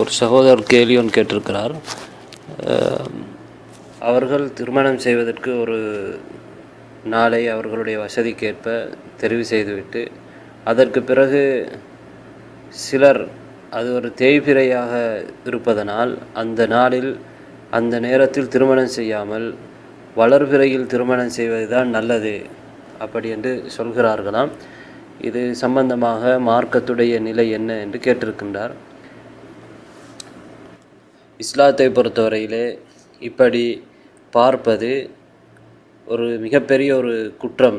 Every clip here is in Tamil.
ஒரு சகோதரர் கேள்வி ஒன்று கேட்டிருக்கிறார் அவர்கள் திருமணம் செய்வதற்கு ஒரு நாளை அவர்களுடைய வசதிக்கேற்ப தெரிவு செய்துவிட்டு அதற்கு பிறகு சிலர் அது ஒரு தேய்பிரையாக இருப்பதனால் அந்த நாளில் அந்த நேரத்தில் திருமணம் செய்யாமல் வளர்பிறையில் திருமணம் செய்வதுதான் நல்லது அப்படி என்று சொல்கிறார்களாம். இது சம்பந்தமாக மார்க்கத்துடைய நிலை என்ன என்று கேட்டிருக்கின்றார். இஸ்லாத்தை பொறுத்தவரையிலே இப்படி பார்ப்பது ஒரு மிகப்பெரிய ஒரு குற்றம்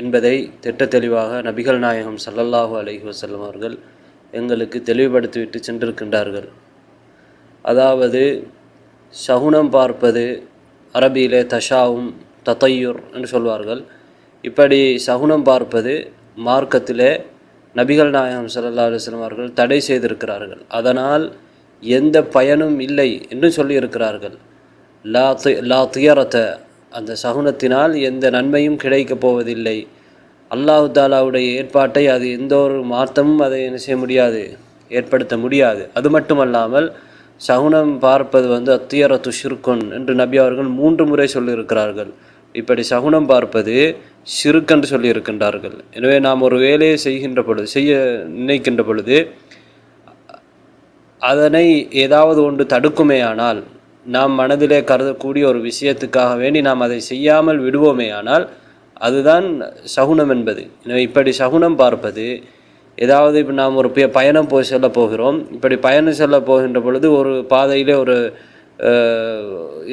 என்பதை திட்ட தெளிவாக நபிகள் நாயகம் சல்லல்லாஹு அலஹி வசல்லம் அவர்கள் எங்களுக்கு தெளிவுபடுத்திவிட்டு சென்றிருக்கின்றார்கள். அதாவது சகுனம் பார்ப்பது அரபியிலே தஷாவும் தத்தையூர் என்று சொல்வார்கள். இப்படி சகுனம் பார்ப்பது மார்க்கத்திலே நபிகள் நாயகம் சல்லா அலுவலம் அவர்கள் தடை செய்திருக்கிறார்கள். அதனால் எந்த பயனும் இல்லை என்று சொல்லியிருக்கிறார்கள். லா தி லா துயரத்தை அந்த சகுனத்தினால் எந்த நன்மையும் கிடைக்கப் போவதில்லை. அல்லாஹு தாலாவுடைய ஏற்பாட்டை அது எந்த ஒரு மாற்றமும் அதை என்ன செய்ய முடியாது ஏற்படுத்த முடியாது. அது மட்டுமல்லாமல் சகுனம் பார்ப்பது வந்து அத்தியரத்து ஷிர்கொன் என்று நபி அவர்கள் மூன்று முறை சொல்லியிருக்கிறார்கள். இப்படி சகுனம் பார்ப்பது சிறுக்கென்று சொல்லியிருக்கின்றார்கள். எனவே நாம் ஒரு வேலையை செய்கின்ற பொழுது செய்ய நினைக்கின்ற பொழுது அதனை ஏதாவது ஒன்று தடுக்குமேயானால் நாம் மனதிலே கருதக்கூடிய ஒரு விஷயத்துக்காக வேண்டி நாம் அதை செய்யாமல் விடுவோமேயானால் அதுதான் சகுனம் என்பது. எனவே இப்படி சகுனம் பார்ப்பது ஏதாவது இப்போ நாம் ஒரு பயணம் போய் செல்ல போகிறோம். இப்படி பயணம் செல்ல போகின்ற பொழுது ஒரு பாதையிலே ஒரு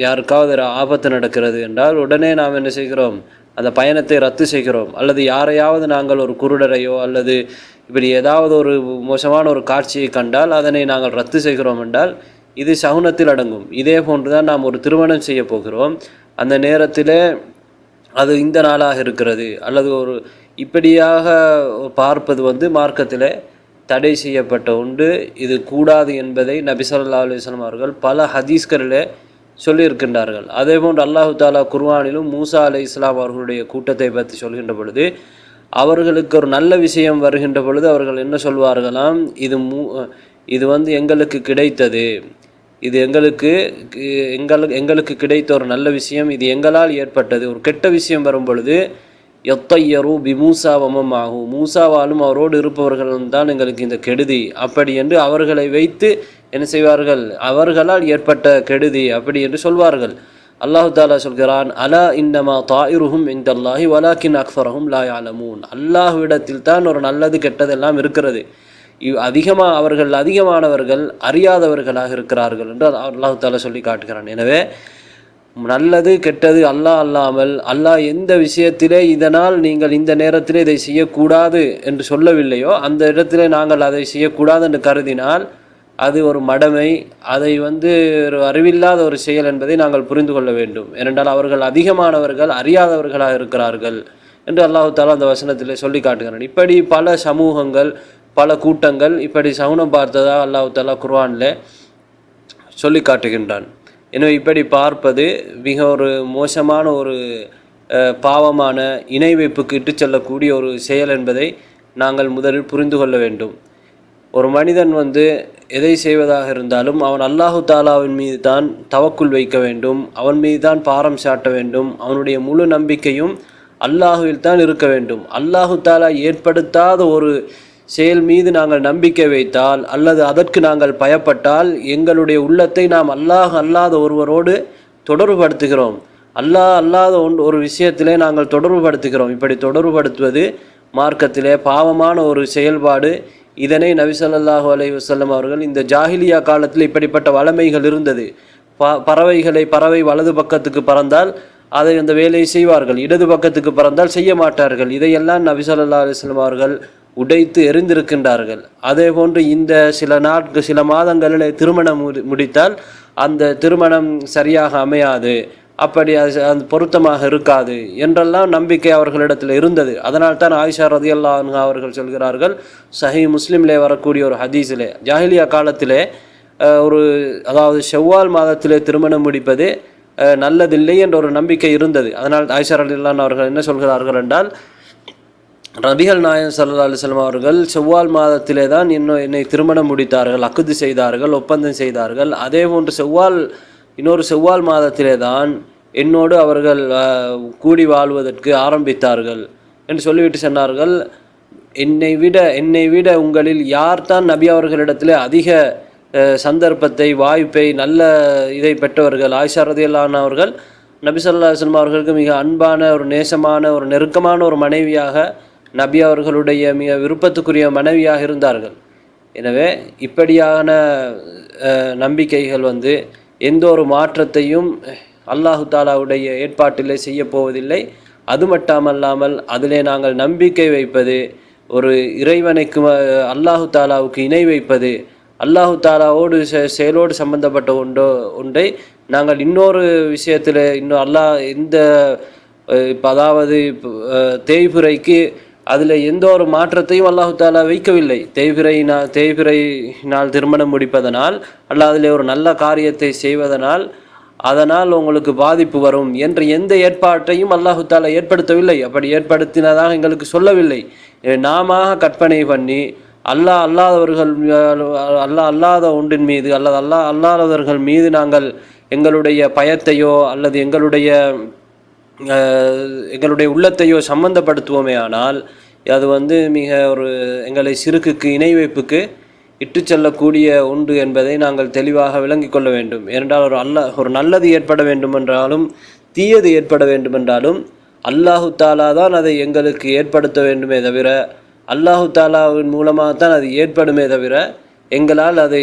யாருக்காவது ஒரு ஆபத்து நடக்கிறது என்றால் உடனே நாம் என்ன செய்கிறோம்? அந்த பயணத்தை ரத்து செய்கிறோம். அல்லது யாரையாவது நாங்கள் ஒரு குருடரையோ அல்லது இப்படி ஏதாவது ஒரு மோசமான ஒரு காட்சியை கண்டால் அதனை நாங்கள் ரத்து செய்கிறோம் என்றால் இது சகுனத்தில் அடங்கும். இதே போன்று தான் நாம் ஒரு திருமணம் செய்ய போகிறோம். அந்த நேரத்தில் அது இந்த நாளாக இருக்கிறது. அல்லது ஒரு இப்படியாக பார்ப்பது வந்து மார்க்கத்தில் தடை செய்யப்பட்ட உண்டு. இது கூடாது என்பதை நபிசல்லா ஸல்லல்லாஹு அவர்கள் பல ஹதீஸ்களிலே சொல்லியிருக்கின்றார்கள். அதேபோன்று அல்லாஹு தாலா குர்வானிலும் மூசா அலி இஸ்லாம் அவர்களுடைய கூட்டத்தை பற்றி சொல்கின்ற பொழுது அவர்களுக்கு ஒரு நல்ல விஷயம் வருகின்ற பொழுது அவர்கள் என்ன சொல்வார்களாம்? இது மூ இது வந்து எங்களுக்கு கிடைத்தது. இது எங்களுக்கு எங்களுக்கு எங்களுக்கு கிடைத்த ஒரு நல்ல விஷயம். இது எங்களால் ஏற்பட்டது. ஒரு கெட்ட விஷயம் வரும் பொழுது எத்தையரு பி ஆகும் மூசாவாலும் அவரோடு இருப்பவர்களும் தான் எங்களுக்கு இந்த கெடுதி. அப்படி என்று அவர்களை வைத்து என்ன செய்வார்கள்? அவர்களால் ஏற்பட்ட கெடுதி அப்படி என்று சொல்வார்கள். அல்லாஹு தாலா சொல்கிறான் அலா இன்னமா தாயிருஹும் இந்தல்லாஹி வலாக்கின் அக்ஃபரஹும் லா யாலமூன் அல்லாஹ்விடத்தில் தான் ஒரு நல்லது கெட்டதெல்லாம் இருக்கிறது. இவ் அதிகமாக அவர்கள் அதிகமானவர்கள் அறியாதவர்களாக இருக்கிறார்கள் என்று அல்லாஹு தாலா சொல்லி காட்டுகிறான். எனவே நல்லது கெட்டது அல்லாஹ் அல்லாமல் அல்லாஹ் எந்த விஷயத்திலே இதனால் நீங்கள் இந்த நேரத்திலே இதை செய்யக்கூடாது என்று சொல்லவில்லையோ அந்த இடத்திலே நாங்கள் அதை செய்யக்கூடாது என்று கருதினால் அது ஒரு மடமை. அதை வந்து ஒரு அறிவில்லாத ஒரு செயல் என்பதை நாங்கள் புரிந்து கொள்ள வேண்டும். ஏனென்றால் அவர்கள் அதிகமானவர்கள் அறியாதவர்களாக இருக்கிறார்கள் என்று அல்லாஹு தாலா அந்த வசனத்தில் சொல்லி காட்டுகிறான். இப்படி பல சமூகங்கள் பல கூட்டங்கள் இப்படி சகுனம் பார்த்ததா அல்லாஹு தாலா குர்வானில் சொல்லி காட்டுகின்றான். எனவே இப்படி பார்ப்பது மிக ஒரு மோசமான ஒரு பாவமான இணை வைப்புக்கு இட்டு செல்லக்கூடிய ஒரு செயல் என்பதை நாங்கள் முதலில் புரிந்து கொள்ள வேண்டும். ஒரு மனிதன் வந்து எதை செய்வதாக இருந்தாலும் அவன் அல்லாஹு தாலாவின் மீது தான் தவக்குள் வைக்க வேண்டும். அவன் மீது தான் பாரம் சாட்ட வேண்டும். அவனுடைய முழு நம்பிக்கையும் அல்லாஹுவில் தான் இருக்க வேண்டும். அல்லாஹு தாலா ஏற்படுத்தாத ஒரு செயல் மீது நாங்கள் நம்பிக்கை வைத்தால் அல்லது அதற்கு நாங்கள் பயப்பட்டால் எங்களுடைய உள்ளத்தை நாம் அல்லாஹ் அல்லாத ஒருவரோடு தொடர்புபடுத்துகிறோம். அல்லாஹ் அல்லாத ஒன் ஒரு விஷயத்திலே நாங்கள் தொடர்புபடுத்துகிறோம். இப்படி தொடர்புபடுத்துவது மார்க்கத்திலே பாவமான ஒரு செயல்பாடு. இதனை நபிசல்லாஹு ஸல்லல்லாஹு வசல்லம் அவர்கள் இந்த ஜாஹிலியா காலத்தில் இப்படிப்பட்ட வளமைகள் இருந்தது. ப பறவைகளை பறவை வலது பக்கத்துக்கு பறந்தால் அதை அந்த வேலையை செய்வார்கள். இடது பக்கத்துக்கு பறந்தால் செய்ய மாட்டார்கள். இதையெல்லாம் நபிசல்லா அலிஸ்லாம் அவர்கள் உடைத்து எரிந்திருக்கின்றார்கள் அதே போன்று இந்த சில நாட்கள் சில மாதங்களில் திருமணம் முடித்தால் அந்த திருமணம் சரியாக அமையாது. அப்படி அது அது பொருத்தமாக இருக்காது என்றெல்லாம் நம்பிக்கை அவர்களிடத்தில் இருந்தது. அதனால் தான் ஆயிஷா ரதி அல்லாஹ் அவர்கள் சொல்கிறார்கள் சஹி முஸ்லீம்லே வரக்கூடிய ஒரு ஹதீஸிலே ஜாஹிலியா காலத்திலே ஒரு அதாவது செவ்வால் மாதத்திலே திருமணம் முடிப்பது நல்லதில்லை என்ற ஒரு நம்பிக்கை இருந்தது. அதனால் ஆயிஷா ரலியல்லாஹு அவர்கள் என்ன சொல்கிறார்கள் என்றால் ரபிகள் நாயன் சல்லா அலுவலம் அவர்கள் செவ்வால் மாதத்திலே தான் இன்னும் என்னை திருமணம் முடித்தார்கள் அக்குது செய்தார்கள் ஒப்பந்தம் செய்தார்கள். அதே போன்று செவ்வால் இன்னொரு செவ்வால் மாதத்திலே தான் என்னோடு அவர்கள் கூடி வாழ்வதற்கு ஆரம்பித்தார்கள் என்று சொல்லிவிட்டு சொன்னார்கள் என்னை விட என்னை விட உங்களில் யார்தான் நபி அவர்களிடத்தில் அதிக சந்தர்ப்பத்தை வாய்ப்பை நல்ல இதை பெற்றவர்கள் ஆயுஷாரதியல்லான அவர்கள் நபி சொல்லா அலைஹி அவர்களுக்கு மிக அன்பான ஒரு நேசமான ஒரு நெருக்கமான ஒரு மனைவியாக நபி அவர்களுடைய மிக விருப்பத்துக்குரிய மனைவியாக இருந்தார்கள். எனவே இப்படியான நம்பிக்கைகள் வந்து எந்த ஒரு மாற்றத்தையும் அல்லாஹு தாலாவுடைய ஏற்பாட்டிலே செய்ய போவதில்லை. அது மட்டுமல்லாமல் அதிலே நாங்கள் நம்பிக்கை வைப்பது ஒரு இறைவனுக்கு அல்லாஹு தாலாவுக்கு இணை வைப்பது அல்லாஹு தாலாவோடு செ- செயலோடு சம்பந்தப்பட்ட ஒன்றோ ஒன்றை நாங்கள் இன்னொரு விஷயத்தில் இன்னும் அல்லாஹ் இந்த இப்போ அதாவது இப்போ, அதில் எந்த ஒரு மாற்றத்தையும் அல்லாஹு தாலா வைக்கவில்லை. தேய்பிறையினால் நாள் திருமணம் முடிப்பதனால் அல்ல அதில் ஒரு நல்ல காரியத்தை செய்வதனால் அதனால் உங்களுக்கு பாதிப்பு வரும் என்ற எந்த ஏற்பாட்டையும் அல்லாஹு தாலா ஏற்படுத்தவில்லை. அப்படி ஏற்படுத்தினதாக எங்களுக்கு சொல்லவில்லை. நாம கற்பனை பண்ணி அல்லாஹ் அல்லாதவர்கள் அல்லாஹ் அல்லாத ஒன்றின் மீது அல்லது அல்லாஹ் அல்லாதவர்கள் மீது நாங்கள் எங்களுடைய பயத்தையோ அல்லது எங்களுடைய எங்களுடைய உள்ளத்தையோ சம்பந்தப்படுத்துவோமே ஆனால் அது வந்து மிக ஒரு எங்களை சிறுக்குக்கு இணை வைப்புக்கு இட்டு செல்லக்கூடிய உண்டு என்பதை நாங்கள் தெளிவாக விளங்கிக் கொள்ள வேண்டும். ஏனென்றால் ஒரு அல்ல ஒரு நல்லது ஏற்பட வேண்டுமென்றாலும் தீயது ஏற்பட வேண்டுமென்றாலும் அல்லாஹு தாலா தான் அதை எங்களுக்கு ஏற்படுத்த வேண்டுமே தவிர அல்லாஹு தாலாவின் மூலமாகத்தான் அது ஏற்படுமே தவிர எங்களால் அதை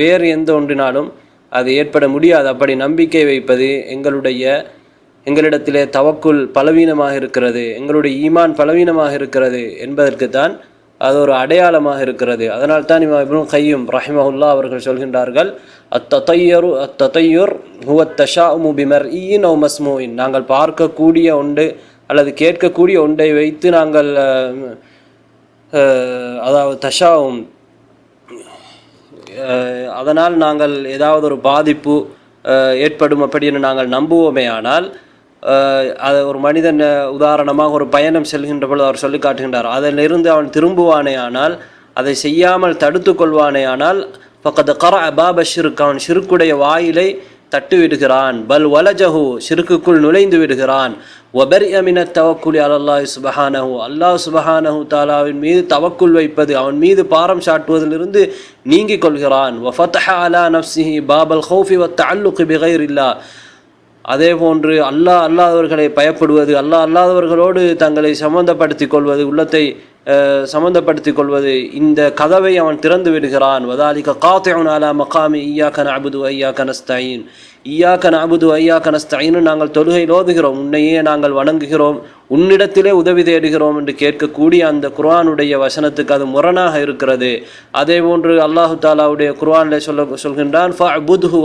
வேறு எந்த ஒன்றினாலும் அது ஏற்பட முடியாது. அப்படி நம்பிக்கை வைப்பது எங்களுடைய எங்களிடத்திலே தவக்குள் பலவீனமாக இருக்கிறது எங்களுடைய ஈமான் பலவீனமாக இருக்கிறது என்பதற்கு தான் அது ஒரு அடையாளமாக இருக்கிறது. அதனால் தான் இமாம் இப்னு கையும் ரஹிமஹுல்லா அவர்கள் சொல்கின்றார்கள் அத்தத்தையரு அத்தத்தையுர் தஷா தஷாஉமு பிமர் ஈன் ஓ மஸ்மூயின் நாங்கள் பார்க்கக்கூடிய ஒன்று அல்லது கேட்கக்கூடிய ஒன்றை வைத்து நாங்கள் அதாவது தஷாவும் அதனால் நாங்கள் ஏதாவது ஒரு பாதிப்பு ஏற்படும் அப்படின்னு நாங்கள் நம்புவோமே ஆனால் அது ஒரு மனிதன் உதாரணமாக ஒரு பயணம் செல்கின்ற பொழுது அவர் சொல்லி காட்டுகின்றார். அதிலிருந்து அவன் திரும்புவானே ஆனால் அதை செய்யாமல் தடுத்து கொள்வானே ஆனால் பக்கத்து கர அபாப ஷிருக்கு அவன் ஷிருக்குடைய வாயிலை தட்டு விடுகிறான் பல் வலஜஹு. ஷிருக்குக்குள் நுழைந்து விடுகிறான். ஒபர் அமின தவக்குலி அலல்லாஹ் சுபஹானஹு. அல்லாஹ் சுபஹானஹு தாலாவின் மீது தவக்குள் வைப்பது அவன் மீது பாரம் சாட்டுவதிலிருந்து நீங்கிக் கொள்கிறான். வஃபத்ஹ அலா நப்சிஹி பாபல் ஹௌஃபி வத் பிகைர் இல்லா அதே போன்று அல்லாஹ் அல்லாதவர்களை பயப்படுவது அல்லாஹ் அல்லாதவர்களோடு தங்களை சம்பந்தப்படுத்திக் கொள்வது உள்ளத்தை அஹ், கொள்வது இந்த கதவை அவன் திறந்து விடுகிறான். வதாலிக காத்தியன் அலா மகாமி ஐயா கன அபுது ஐயா கனஸ்தாயின் ஐயா கன அபுது ஐயா கனஸ்தாயின்னு நாங்கள் தொழுகையில் ஓதுகிறோம் உன்னையே நாங்கள் வணங்குகிறோம். உன்னிடத்திலே உதவி தேடுகிறோம் என்று கேட்கக்கூடிய அந்த குர்ஆனுடைய வசனத்துக்கு அது முரணாக இருக்கிறது. அதே போன்று அல்லாஹு தாலாவுடைய குர்ஆனில் சொல்ல சொல்கின்றான்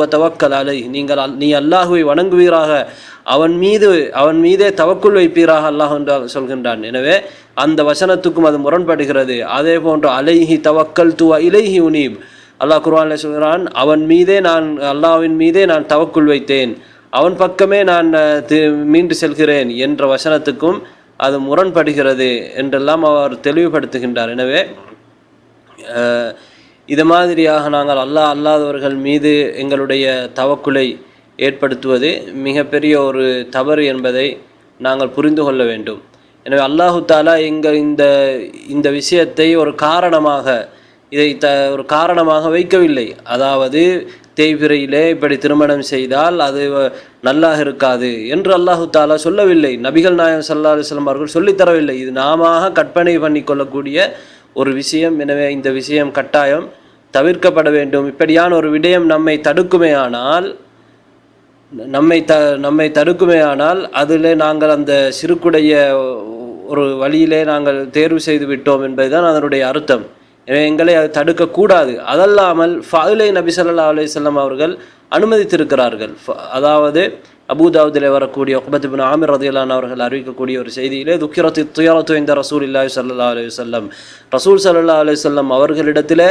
தவக்கல் அலை. நீங்கள் அல்- நீ அல்லாஹுவை வணங்குவீராக. அவன் மீது அவன் மீதே தவக்குள் வைப்பீராக அல்லாஹ் என்று சொல்கின்றான். எனவே அந்த வசனத்துக்கும் அது முரண்படுகிறது. அதே போன்று அலைஹி தவக்கல் துவ இலைஹி உனீப். அல்லாஹ் குர்ஆனில் சொல்கிறான் அவன் மீதே நான் அல்லாஹ்வின் மீதே நான் தவக்குள் வைத்தேன். அவன் பக்கமே நான் மீண்டு செல்கிறேன் என்ற வசனத்துக்கும் அது முரண்படுகிறது என்றெல்லாம் அவர் தெளிவுபடுத்துகின்றார். எனவே இது மாதிரியாக நாங்கள் அல்லாஹ் அல்லாதவர்கள் மீது எங்களுடைய தவக்குலை ஏற்படுத்துவது மிகப்பெரிய ஒரு தவறு என்பதை நாங்கள் புரிந்து கொள்ள வேண்டும். எனவே அல்லாஹு தாலா எங்கள் இந்த இந்த விஷயத்தை ஒரு காரணமாக இதை த ஒரு காரணமாக வைக்கவில்லை. அதாவது தேய்பிறையிலே இப்படி திருமணம் செய்தால் அது வ- நல்லாக இருக்காது என்று அல்லாஹு தாலா சொல்லவில்லை. நபிகள் நாயகம் சல்லா அலுவலம் அவர்கள் சொல்லித் தரவில்லை. இது நாம கற்பனை பண்ணி கொள்ளக்கூடிய ஒரு விஷயம். எனவே இந்த விஷயம் கட்டாயம் தவிர்க்கப்பட வேண்டும். இப்படியான ஒரு விடயம் நம்மை தடுக்குமே ஆனால் நம்மை த நம்மை தடுக்குமே ஆனால் அதில் நாங்கள் அந்த சிறுக்குடைய ஒரு வழியிலே நாங்கள் தேர்வு செய்து விட்டோம் என்பதுதான் அதனுடைய அர்த்தம். எங்களை அது தடுக்கக்கூடாது. அதல்லாமல் ஃபாயிலை நபி ஸல்லல்லாஹு அலைஹி அவர்கள் அனுமதித்திருக்கிறார்கள். அதாவது அபூதாவுதிலே வரக்கூடிய ஒக்பத்துபின் ஆமிர் ரதியலான் அவர்கள் அறிவிக்கக்கூடிய ஒரு செய்தியிலே துக்கிரத்து துயரத்து இந்த ரசூல் இல்லாஹி சல்லா அலி சொல்லம் ரசூல் சல்லா அலி சொல்லம் அவர்களிடத்தில்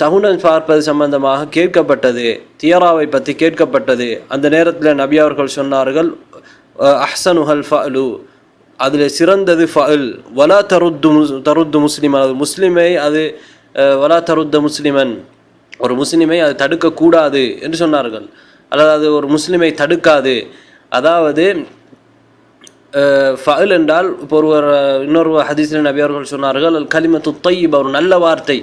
சகுனன் பார்ப்பது சம்பந்தமாக கேட்கப்பட்டது. தியராவை பற்றி கேட்கப்பட்டது. அந்த நேரத்தில் நபி அவர்கள் சொன்னார்கள் அஹ்சனுஹல் ஃபலு அதில் சிறந்தது ஃபல் வலா தருத்து முஸ் தருத்து முஸ்லிமன் அது முஸ்லிமை அது வலா தருத்த முஸ்லிமன். ஒரு முஸ்லிமை அது தடுக்கக்கூடாது என்று சொன்னார்கள். அல்லது அது ஒரு முஸ்லிமை தடுக்காது. அதாவது ஃபல் என்றால் இப்போ ஒருவர் இன்னொரு ஹதீஸில் நபி அவர்கள் சொன்னார்கள் அல் கலிமத்து தையீப் ஒரு நல்ல வார்த்தை.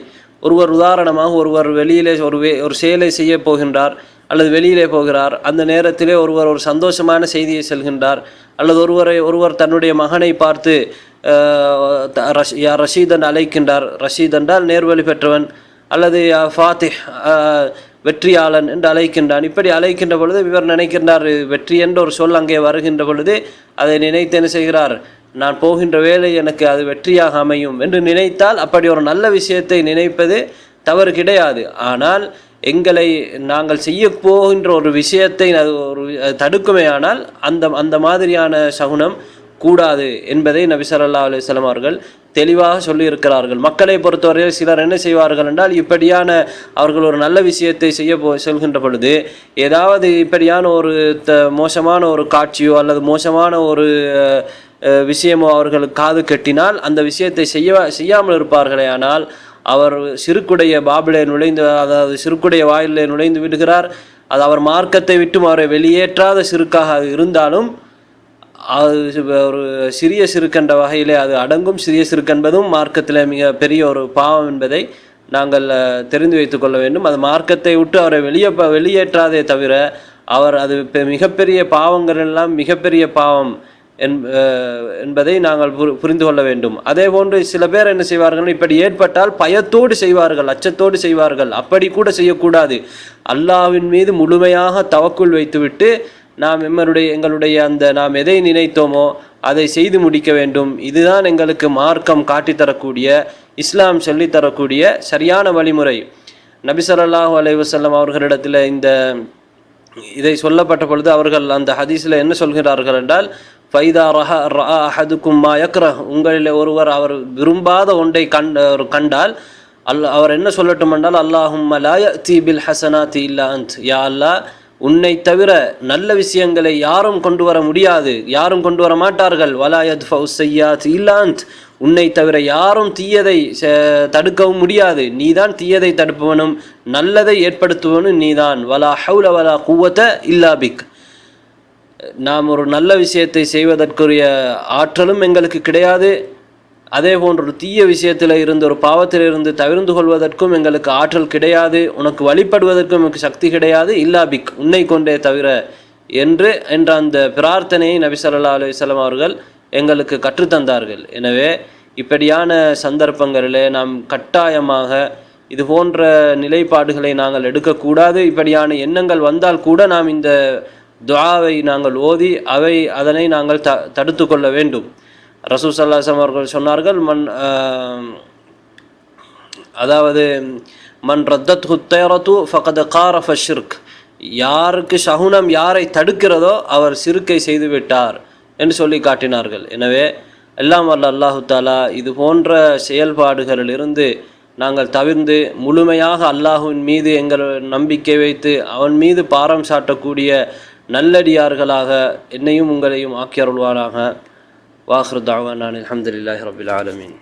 ஒருவர் உதாரணமாக ஒருவர் வெளியிலே ஒரு வே ஒரு செயலை செய்ய போகின்றார். அல்லது வெளியிலே போகிறார். அந்த நேரத்திலே ஒருவர் ஒரு சந்தோஷமான செய்தியை செல்கின்றார். அல்லது ஒருவரை ஒருவர் தன்னுடைய மகனை பார்த்து த- ரஷ் யா ரஷீதன் அழைக்கின்றார். ரஷீத் என்றால் நேர்வழி பெற்றவன். அல்லது யா ஃபாத்திஹ் வெற்றியாளன் என்று அழைக்கின்றான். இப்படி அழைக்கின்ற பொழுது இவர் நினைக்கின்றார் வெற்றி என்ற ஒரு சொல் அங்கே வருகின்ற பொழுது அதை நினைத்து என்ன செய்கிறார்? நான் போகின்ற வேலை எனக்கு அது வெற்றியாக அமையும் என்று நினைத்தால் அப்படி ஒரு நல்ல விஷயத்தை நினைப்பது தவறு கிடையாது. ஆனால் எங்களை நாங்கள் செய்ய போகின்ற ஒரு விஷயத்தை அது ஒரு தடுக்குமேயானால் தடுக்குமே ஆனால் அந்த அந்த மாதிரியான சகுனம் கூடாது என்பதை நபி ஸல்லல்லாஹு அலுவலம் அவர்கள் தெளிவாக சொல்லியிருக்கிறார்கள். மக்களை பொறுத்தவரையில் சிலர் என்ன செய்வார்கள் என்றால் இப்படியான அவர்கள் ஒரு நல்ல விஷயத்தை செய்ய போ செல்கின்ற பொழுது ஏதாவது இப்படியான ஒரு த மோசமான ஒரு காட்சியோ அல்லது மோசமான ஒரு விஷயமோ அவர்கள் காது கட்டினால் அந்த விஷயத்தை செய்ய செய்யாமல் இருப்பார்களே ஆனால் அவர் சிறுக்குடைய பாபிலே நுழைந்து அதாவது சிறுக்குடைய வாயிலே நுழைந்து விடுகிறார். அது அவர் மார்க்கத்தை விட்டும் அவரை வெளியேற்றாத சிறுக்காக அது இருந்தாலும் அது ஒரு சிறிய சிறுக்கென்ற வகையிலே அது அடங்கும். சிறிய சிறுக்கென்பதும் மார்க்கத்தில் மிக பெரிய ஒரு பாவம் என்பதை நாங்கள் தெரிந்து வைத்துக் கொள்ள வேண்டும். அது மார்க்கத்தை விட்டு அவரை வெளியே வெளியேற்றாதே தவிர அவர் அது மிகப்பெரிய பாவங்கள் எல்லாம் மிகப்பெரிய பாவம். என்பதை நாங்கள் புரி- புரிந்து கொள்ள வேண்டும். அதே போன்று சில பேர் என்ன செய்வார்கள்? இப்படி ஏற்பட்டால் பயத்தோடு செய்வார்கள் அச்சத்தோடு செய்வார்கள். அப்படி கூட செய்யக்கூடாது. அல்லாவின் மீது முழுமையாக தவக்குள் வைத்துவிட்டு நாம் எம்மனுடைய எங்களுடைய அந்த நாம் எதை நினைத்தோமோ அதை செய்து முடிக்க வேண்டும். இதுதான் எங்களுக்கு மார்க்கம் காட்டித்தரக்கூடிய இஸ்லாம் சொல்லித்தரக்கூடிய சரியான வழிமுறை. நபி அலைவசல்லம் அவர்களிடத்தில் இந்த இதை சொல்லப்பட்ட பொழுது அவர்கள் அந்த ஹதீஸில் என்ன சொல்கிறார்கள் என்றால் ஃபைதா ரஹ ரா அஹதுக்கும் மா யக்ரஹ் உங்களில் ஒருவர் அவர் விரும்பாத ஒன்றை கண்ட கண்டால் அல் அவர் என்ன சொல்லட்டும் என்றால் அல்லாஹும் லாய தீபில் ஹசனாத் இல்லா அந்த் யா அல்லாஹ் உன்னை தவிர நல்ல விஷயங்களை யாரும் கொண்டு வர முடியாது யாரும் கொண்டு வர மாட்டார்கள். வலாயத் ஃபவுசையாத் இல்லாந்த் உன்னை தவிர யாரும் தீயதை தடுக்கவும் முடியாது. நீதான் தீயதை தடுப்பவனும் நல்லதை ஏற்படுத்துவனும் நீதான். வலா ஹவுல வலா குவத்த இல்லா பிக். நாம் ஒரு நல்ல விஷயத்தை செய்வதற்குரிய ஆற்றலும் எங்களுக்கு கிடையாது. அதே போன்று ஒரு தீய விஷயத்தில் இருந்து ஒரு பாவத்தில் இருந்து தவிர்ந்து கொள்வதற்கும் எங்களுக்கு ஆற்றல் கிடையாது. உனக்கு வழிபடுவதற்கும் எனக்கு சக்தி கிடையாது. இல்லா பிக் உன்னை கொண்டே தவிர. என்று என்ற அந்த பிரார்த்தனையை நபிசல்லா அலுவலம் அவர்கள் எங்களுக்கு கற்றுத்தந்தார்கள். எனவே இப்படியான சந்தர்ப்பங்களிலே நாம் கட்டாயமாக இது போன்ற நிலைப்பாடுகளை நாங்கள் எடுக்கக்கூடாது. இப்படியான எண்ணங்கள் வந்தால் கூட நாம் இந்த துவாவை நாங்கள் ஓதி அவை அதனை நாங்கள் த தடுத்து கொள்ள வேண்டும். ரசூல் சல்லாசம் அவர்கள் சொன்னார்கள் மண் அதாவது மண் ரத்தத் ஹுத்தேரத்து ஃபகத காரஃப ஷிர்க் யாருக்கு சகுனம் யாரை தடுக்கிறதோ அவர் சிறுக்கை செய்து விட்டார் என்று சொல்லி காட்டினார்கள். எனவே எல்லாம் வல்ல அல்லாஹு தாலா இது போன்ற செயல்பாடுகளிலிருந்து நாங்கள் தவிர்ந்து முழுமையாக அல்லாஹுவின் மீது எங்கள் நம்பிக்கை வைத்து அவன் மீது பாரம் சாட்டக்கூடிய நல்லடியார்களாக என்னையும் உங்களையும் ஆக்கியருள்வாராக வாஹ்ரு தாவான் அலமதுல்லாஹி ரபில் ஆலமீன்.